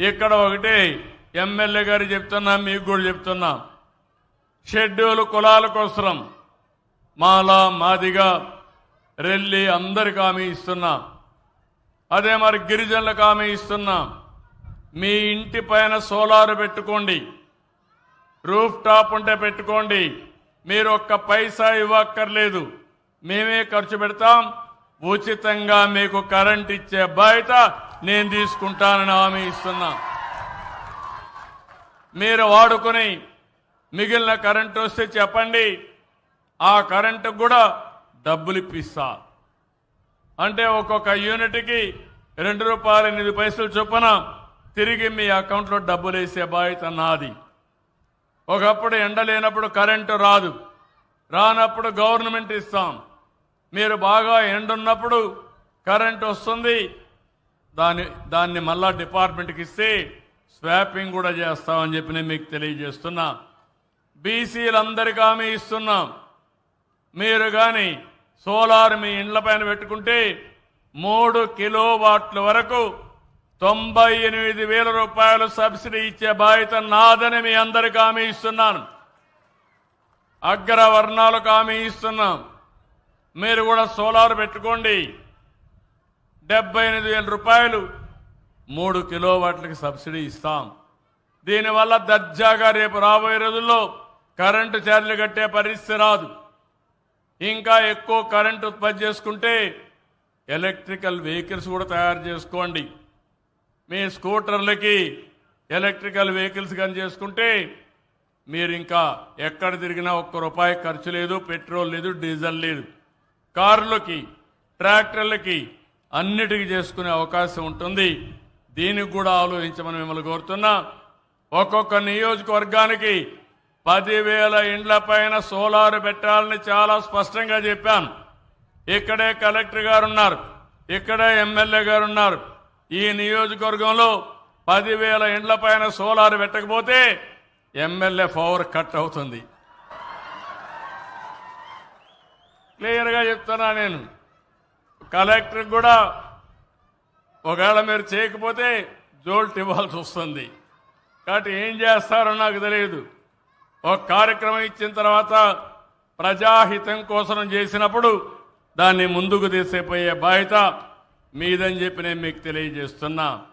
ఇక్కడ ఒకటి ఎమ్మెల్యే గారు చెప్తున్నా మీకు కూడా చెప్తున్నా. షెడ్యూల్ కులాల కోసం మాల మాదిగా రెల్లి అందరికి హామీ ఇస్తున్నా. అదే మరి గిరిజనులకు హామీ ఇస్తున్నా. మీ ఇంటి పైన సోలార్ పెట్టుకోండి. రూఫ్ టాప్ ఉంటే పెట్టుకోండి. మీరు ఒక్క పైసా ఇవ్వక్కర్లేదు. మేమే ఖర్చు పెడతాం. ఉచితంగా మీకు కరెంట్ ఇచ్చే బయట నేను తీసుకుంటానని హామీ ఇస్తున్నా. మీరు వాడుకొని మిగిలిన కరెంట్ వస్తే చెప్పండి. ఆ కరెంటు కూడా డబ్బులు ఇప్పిస్తా. అంటే ఒక్కొక్క యూనిట్కి రెండు రూపాయలు ఎనిమిది పైసలు చొప్పున తిరిగి మీ అకౌంట్లో డబ్బులు వేసే బాధ్యత నాది. ఒకప్పుడు ఎండ లేనప్పుడు కరెంటు రాదు. రానప్పుడు గవర్నమెంట్ ఇస్తాం. మీరు బాగా ఎండున్నప్పుడు కరెంట్ వస్తుంది. దాన్ని దాన్ని మళ్ళా డిపార్ట్మెంట్కి ఇస్తే స్వాపింగ్ కూడా చేస్తామని చెప్పి నేను మీకు తెలియజేస్తున్నా. బీసీలందరికీ హామీ ఇస్తున్నాం. మీరు కానీ సోలార్ మీ ఇండ్ల పైన పెట్టుకుంటే మూడు కిలో వాట్ల వరకు తొంభై ఎనిమిది వేల రూపాయలు సబ్సిడీ ఇచ్చే బాధ్యత నాదని మీ అందరికి హామీ ఇస్తున్నాను అగ్రవర్ణాలకు హామీ ఇస్తున్నాం. మీరు కూడా సోలార్ పెట్టుకోండి. డెబ్బై ఎనిమిది వేల రూపాయలు మూడు కిలోవాట్లకి సబ్సిడీ ఇస్తాం. దీనివల్ల దర్జాగా రేపు రాబోయే రోజుల్లో కరెంటు ఛార్జీలు కట్టే పరిస్థితి రాదు. ఇంకా ఎక్కువ కరెంటు ఉత్పత్తి చేసుకుంటే ఎలక్ట్రికల్ వెహికల్స్ కూడా తయారు చేసుకోండి. మీ స్కూటర్లకి ఎలక్ట్రికల్ వెహికల్స్ కానీ చేసుకుంటే మీరు ఇంకా ఎక్కడ తిరిగినా ఒక్క రూపాయి ఖర్చు లేదు పెట్రోల్ లేదు డీజిల్ లేదు. కార్లకి ట్రాక్టర్లకి అన్నిటికీ చేసుకునే అవకాశం ఉంటుంది. దీనికి కూడా ఆలోచించమని మిమ్మల్ని కోరుతున్నా. ఒక్కొక్క నియోజకవర్గానికి పదివేల ఇండ్ల పైన సోలార్ పెట్టాలని చాలా స్పష్టంగా చెప్పాను ఇక్కడే కలెక్టర్ గారు ఉన్నారు ఇక్కడే ఎమ్మెల్యే గారు ఉన్నారు ఈ నియోజకవర్గంలో పదివేల ఇండ్ల పైన సోలార్ పెట్టకపోతే ఎమ్మెల్యే పవర్ కట్ అవుతుంది. క్లియర్గా చెప్తున్నా నేను. కలెక్టర్ కూడా ఒకవేళ మీరు చేయకపోతే జోల్ట్ ఇవ్వాల్సి వస్తుంది. కాబట్టి ఏం చేస్తారో నాకు తెలియదు. ఒక కార్యక్రమం ఇచ్చిన తర్వాత ప్రజాహితం కోసం చేసినప్పుడు దాన్ని ముందుకు తీసేపోయే బాధ్యత మీదని చెప్పి నేను మీకు తెలియజేస్తున్నా.